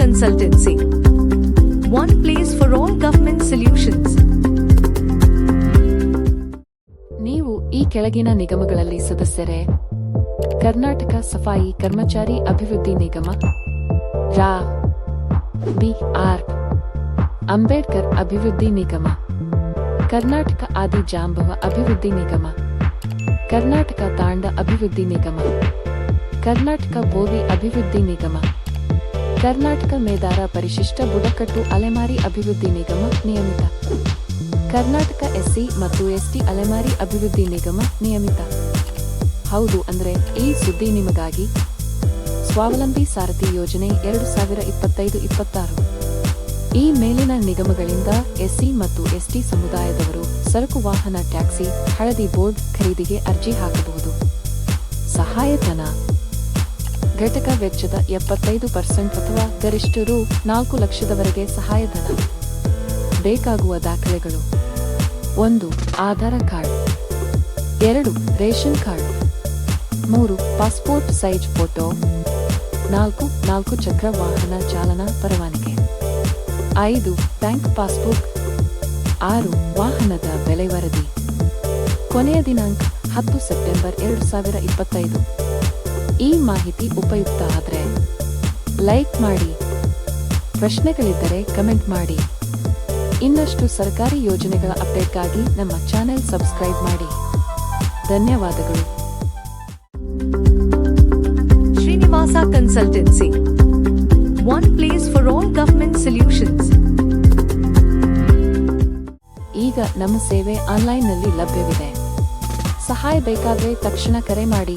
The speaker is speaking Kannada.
Consultancy. One place for all government solutions. ನೀವು ಈ ಕೆಳಗಿನ ನಿಗಮಗಳಲ್ಲಿ ಸದಸ್ಯರೇ, ಕರ್ನಾಟಕ ಸಫಾಯಿ ಕರ್ಮಚಾರಿ ಅಭಿವೃದ್ಧಿ ನಿಗಮ, ರಾ ಬಿ ಆರ್ ಅಂಬೇಡ್ಕರ್ ಅಭಿವೃದ್ಧಿ ನಿಗಮ, ಕರ್ನಾಟಕ ಆದಿ ಜಾಂಬವ ಅಭಿವೃದ್ಧಿ ನಿಗಮ, ಕರ್ನಾಟಕ ತಾಂಡ ಅಭಿವೃದ್ಧಿ ನಿಗಮ, ಕರ್ನಾಟಕ ಬೋವಿ ಅಭಿವೃದ್ಧಿ ನಿಗಮ ಕರ್ನಾಟಕ ಮೇದಾರ ಪರಿಶಿಷ್ಟ ಬುಡಕಟ್ಟು ಅಲೆಮಾರಿ ಅಭಿವೃದ್ಧಿ ನಿಗಮ ನಿಯಮಿತ. ಕರ್ನಾಟಕ ಎಸ್ಸಿ ಮತ್ತು ಎಸ್ಟಿ ಅಲೆಮಾರಿ ಅಭಿವೃದ್ಧಿ ನಿಗಮ ನಿಯಮಿತ. ಹೌದು ಅಂದ್ರೆ ಈ ಸುದ್ದಿ ನಿಮಗಾಗಿ ಸ್ವಾವಲಂಬಿ ಸಾರಥಿ ಯೋಜನೆ ಎರಡು ಸಾವಿರ ಇಪ್ಪತ್ತೈದು ಇಪ್ಪತ್ತಾರು. ಈ ಮೇಲಿನ ನಿಗಮಗಳಿಂದ ಎಸ್ಸಿ ಮತ್ತು ಎಸ್ಟಿ ಸಮುದಾಯದವರು ಸರಕು ವಾಹನ ಟ್ಯಾಕ್ಸಿ, ಹಳದಿ ಬೋರ್ಡ್ ಖರೀದಿಗೆ ಅರ್ಜಿ ಹಾಕಬಹುದು. ಸಹಾಯಧನ ಘಟಕ ವೆಚ್ಚದ ಎಪ್ಪತ್ತೈದು ಪರ್ಸೆಂಟ್ ಅಥವಾ ಗರಿಷ್ಠ ರು ನಾಲ್ಕು ಲಕ್ಷದವರೆಗೆ ಸಹಾಯಧನ. ಬೇಕಾಗುವ ದಾಖಲೆಗಳು. ಒಂದು, ಆಧಾರ ಕಾರ್ಡ್. ಎರಡು, ರೇಷನ್ ಕಾರ್ಡ್. ಮೂರು, ಪಾಸ್ಪೋರ್ಟ್ ಸೈಜ್ ಫೋಟೋ. ನಾಲ್ಕು ನಾಲ್ಕು ಚಕ್ರ ವಾಹನ ಚಾಲನಾ ಪರವಾನಗಿ. ಐದು, ಬ್ಯಾಂಕ್ ಪಾಸ್ಬುಕ್. ಆರು, ವಾಹನದ ಬೆಲೆ ವರದಿ. ಕೊನೆಯ ದಿನಾಂಕ ಹತ್ತು ಸೆಪ್ಟೆಂಬರ್ ಎರಡು ಸಾವಿರ ಇಪ್ಪತ್ತೈದು. ಈ ಮಾಹಿತಿ ಉಪಯುಕ್ತ ಆದರೆ ಲೈಕ್ ಮಾಡಿ. ಪ್ರಶ್ನೆಗಳಿದ್ದರೆ ಕಮೆಂಟ್ ಮಾಡಿ. ಇನ್ನಷ್ಟು ಸರ್ಕಾರಿ ಯೋಜನೆಗಳ ಅಪ್ಡೇಟ್ಗಾಗಿ ನಮ್ಮ ಚಾನೆಲ್ ಸಬ್ಸ್ಕ್ರೈಬ್ ಮಾಡಿ. ಧನ್ಯವಾದಗಳು. Srinivasa consultancy. One place for all government solutions ಈಗ ನಮ್ಮ ಸೇವೆ ಆನ್ಲೈನ್ನಲ್ಲಿ ಲಭ್ಯವಿದೆ. ಸಹಾಯ ಬೇಕಾದರೆ ತಕ್ಷಣ ಕರೆ ಮಾಡಿ.